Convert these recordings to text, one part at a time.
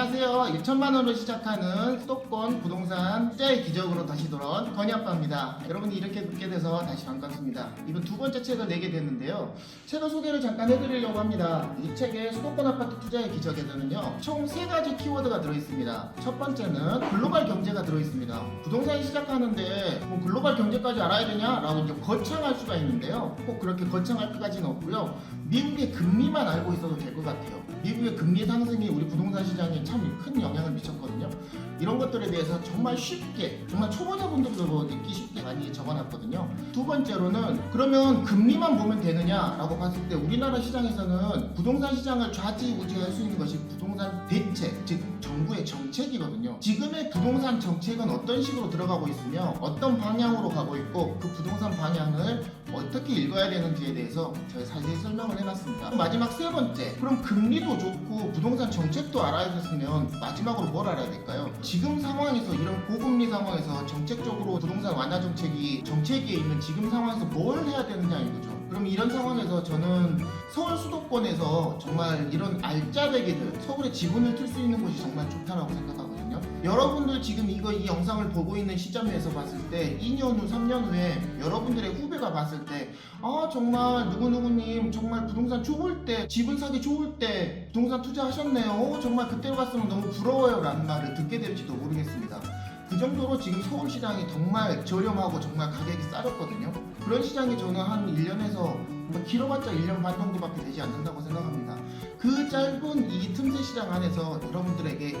안녕하세요. 1천만 원으로 시작하는 수도권 부동산 투자의 기적으로 다시 돌아온 건희 아빠입니다. 여러분이 이렇게 뵙게 돼서 다시 반갑습니다. 이번 두 번째 책을 내게 됐는데요. 책을 소개를 잠깐 해드리려고 합니다. 이 책의 수도권 아파트 투자의 기적에는요, 총 세 가지 키워드가 들어있습니다. 첫 번째는 글로벌 경제가 들어있습니다. 부동산 시작하는데 뭐 글로벌 경제까지 알아야 되냐라고 이제 거창할 수가 있는데요. 꼭 그렇게 거창할 것까지는 없고요. 미국의 금리만 알고 있어도 될 것 같아요. 미국의 금리 상승이 우리 부동산 시장에 참큰 영향을 미쳤거든요. 이런 것들에 대해서 정말 쉽게, 정말 초보자분들도 읽기 쉽게 많이 적어놨거든요. 두 번째로는 그러면 금리만 보면 되느냐라고 봤을 때 우리나라 시장에서는 부동산 시장을 좌지우지할 수 있는 것이 부동산 대책, 즉 정부의 정책이거든요. 지금의 부동산 정책은 어떤 식으로 들어가고 있으며 어떤 방향으로 가고 있고 그 부동산 방향을 어떻게 읽어야 되는지에 대해서 저희 자세히 설명을 해놨습니다. 마지막 세 번째, 그럼 금리도 좋고 부동산 정책도 알아야 됐으면 마지막으로 뭘 알아야 될까요? 지금 상황에서 이런 고금리 상황에서 정책적으로 부동산 완화 정책이 정책에 있는 지금 상황에서 뭘 해야 되느냐 이거죠. 그럼 이런 상황에서 저는 서울 수도권에서 정말 이런 알짜배기들 서울의 지분을 틀 수 있는 곳이 정말 좋다라고 생각하 거든요. 여러분들 지금 이거 이 영상을 보고 있는 시점에서 봤을 때 2년 후, 3년 후에 여러분들의 후배가 봤을 때 아 정말 누구누구님 정말 부동산 좋을 때 지분 사기 좋을 때 부동산 투자하셨네요. 어, 정말 그때로 갔으면 너무 부러워요 라는 말을 듣게 될지도 모르겠습니다. 그 정도로 지금 서울 시장이 정말 저렴하고 정말 가격이 싸졌거든요. 그런 시장이 저는 한 1년에서 뭐 길어봤자 1년 반 정도밖에 되지 않는다고 생각합니다. 그 짧은 이 틈새 시장 안에서 여러분들에게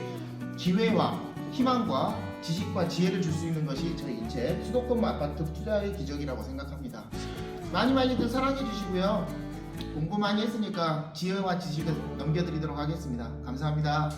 기회와 희망과 지식과 지혜를 줄 수 있는 것이 저희 이 책 수도권 아파트 투자의 기적이라고 생각합니다. 많이 많이들 사랑해 주시고요. 공부 많이 했으니까 지혜와 지식을 넘겨드리도록 하겠습니다. 감사합니다.